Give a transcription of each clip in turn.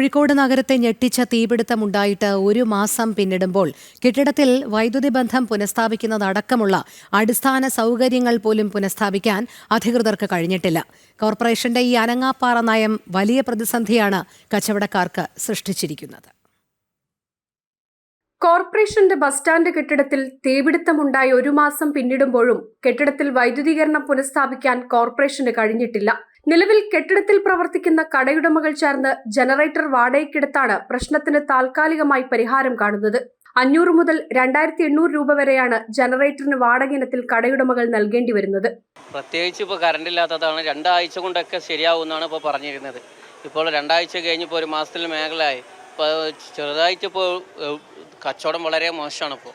കോഴിക്കോട് നഗരത്തെ ഞെട്ടിച്ച തീപിടുത്തമുണ്ടായിട്ട് ഒരു മാസം പിന്നിടുമ്പോൾ കെട്ടിടത്തിൽ വൈദ്യുതി ബന്ധം പുനഃസ്ഥാപിക്കുന്നതടക്കമുള്ള അടിസ്ഥാന സൗകര്യങ്ങൾ പോലും പുനഃസ്ഥാപിക്കാൻ അധികൃതർക്ക് കഴിഞ്ഞിട്ടില്ല. കോർപ്പറേഷന്റെ ഈ അനങ്ങാപ്പാറ നയം വലിയ പ്രതിസന്ധിയാണ് കച്ചവടക്കാർക്ക് സൃഷ്ടിച്ചിരിക്കുന്നത്. കോർപ്പറേഷന്റെ ബസ് സ്റ്റാൻഡ് കെട്ടിടത്തിൽ തീപിടുത്തമുണ്ടായി ഒരു മാസം പിന്നിടുമ്പോഴും കെട്ടിടത്തിൽ വൈദ്യുതീകരണം പുനഃസ്ഥാപിക്കാൻ കോർപ്പറേഷന് കഴിഞ്ഞിട്ടില്ല. നിലവിൽ കെട്ടിടത്തിൽ പ്രവർത്തിക്കുന്ന കടയുടമകൾ ചേർന്ന് ജനറേറ്റർ വാടകയ്ക്കെടുത്താണ് പ്രശ്നത്തിന് താൽക്കാലികമായി പരിഹാരം കാണുന്നത്. അഞ്ഞൂറ് മുതൽ രണ്ടായിരത്തി എണ്ണൂറ് രൂപ വരെയാണ് ജനറേറ്ററിന് വാടക ഇനത്തിൽ കടയുടമകൾ നൽകേണ്ടി വരുന്നത്. പ്രത്യേകിച്ച് ഇപ്പോൾ കറണ്ട് ഇല്ലാത്തതാണ്. രണ്ടാഴ്ച കൊണ്ടൊക്കെ ശരിയാവുമെന്നാണ് ഇപ്പോൾ പറഞ്ഞിരുന്നത്. ഇപ്പോൾ രണ്ടാഴ്ച കഴിഞ്ഞിപ്പോൾ ഒരു മാസത്തിൽ മേഖലയായി. ഇപ്പോൾ ചെറുതായിട്ട് ഇപ്പോൾ കച്ചവടം വളരെ മോശമാണ് ഇപ്പോൾ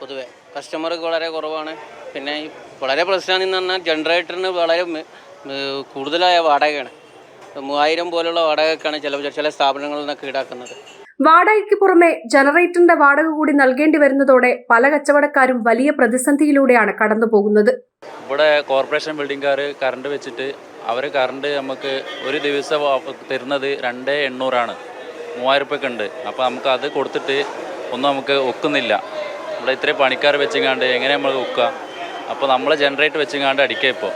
പൊതുവെ. കസ്റ്റമർക്ക് വളരെ കുറവാണ്. പിന്നെ വളരെ പ്രശ്നമെന്ന് പറഞ്ഞാൽ ജനറേറ്ററിന് വളരെ കൂടുതലായ വാടകയാണ്. മൂവായിരം പോലുള്ള വാടകയൊക്കെയാണ് ചില ചില സ്ഥാപനങ്ങളിൽ നിന്നൊക്കെ ഈടാക്കുന്നത്. വാടകയ്ക്ക് പുറമെ ജനറേറ്ററിന്റെ വാടക കൂടി നൽകേണ്ടി വരുന്നതോടെ പല കച്ചവടക്കാരും വലിയ പ്രതിസന്ധിയിലൂടെയാണ് കടന്നു പോകുന്നത്. ഇവിടെ കോർപ്പറേഷൻ ബിൽഡിംഗുകാർ കറണ്ട് വെച്ചിട്ട് അവർ കറണ്ട് നമുക്ക് ഒരു ദിവസം തരുന്നത് രണ്ട് എണ്ണൂറാണ്. മൂവായിരം ഉറുപ്പ്യൊക്കെ ഉണ്ട്. അപ്പോൾ നമുക്ക് അത് കൊടുത്തിട്ട് ഒന്നും നമുക്ക് ഒക്കുന്നില്ല. ഇവിടെ ഇത്രയും പണിക്കാർ വെച്ചിങ്ങാണ്ട് എങ്ങനെ നമ്മൾ ഒക്കുക അപ്പോൾ നമ്മൾ ജനറേറ്റർ വെച്ചിങ്ങാണ്ട് അടിക്കുക ഇപ്പോൾ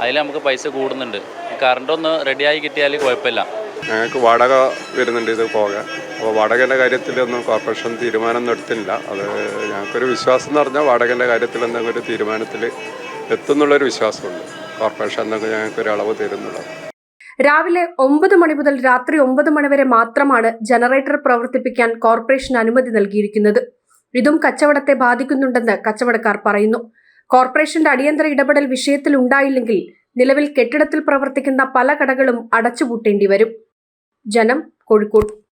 അതിൽ നമുക്ക് പൈസ കൂടുന്നുണ്ട്. കറണ്ട് ഒന്ന് റെഡിയായി കിട്ടിയാൽ കുഴപ്പമില്ല. ഞങ്ങൾക്ക് വാടക വരുന്നുണ്ട് ഇത് പോകാൻ. അപ്പോൾ വാടകേന്റെ കാര്യത്തിലൊന്നും കോർപ്പറേഷൻ തീരുമാനമൊന്നും എടുത്തില്ല. അത് ഞങ്ങൾക്കൊരു വിശ്വാസം എന്ന് പറഞ്ഞാൽ വാടകേന്റെ കാര്യത്തിൽ എന്തെങ്കിലും ഒരു തീരുമാനത്തിൽ എത്തുന്നുള്ളൊരു വിശ്വാസമുണ്ട്. കോർപ്പറേഷൻ എന്തെങ്കിലും ഞങ്ങൾക്കൊരു അളവ് തരുന്നുള്ളത് രാവിലെ ഒമ്പത് മണി മുതൽ രാത്രി ഒമ്പത് മണി വരെ മാത്രമാണ് ജനറേറ്റർ പ്രവർത്തിപ്പിക്കാൻ കോർപ്പറേഷൻ അനുമതി നൽകിയിരിക്കുന്നത്. ഇതും കച്ചവടത്തെ ബാധിക്കുന്നുണ്ടെന്ന് കച്ചവടക്കാർ പറയുന്നു. കോർപ്പറേഷന്റെ അടിയന്തര ഇടപെടൽ വിഷയത്തിൽ ഉണ്ടായില്ലെങ്കിൽ നിലവിൽ കെട്ടിടത്തിൽ പ്രവർത്തിക്കുന്ന പല കടകളും അടച്ചുപൂട്ടേണ്ടി വരും. ജനം കോഴിക്കോട്.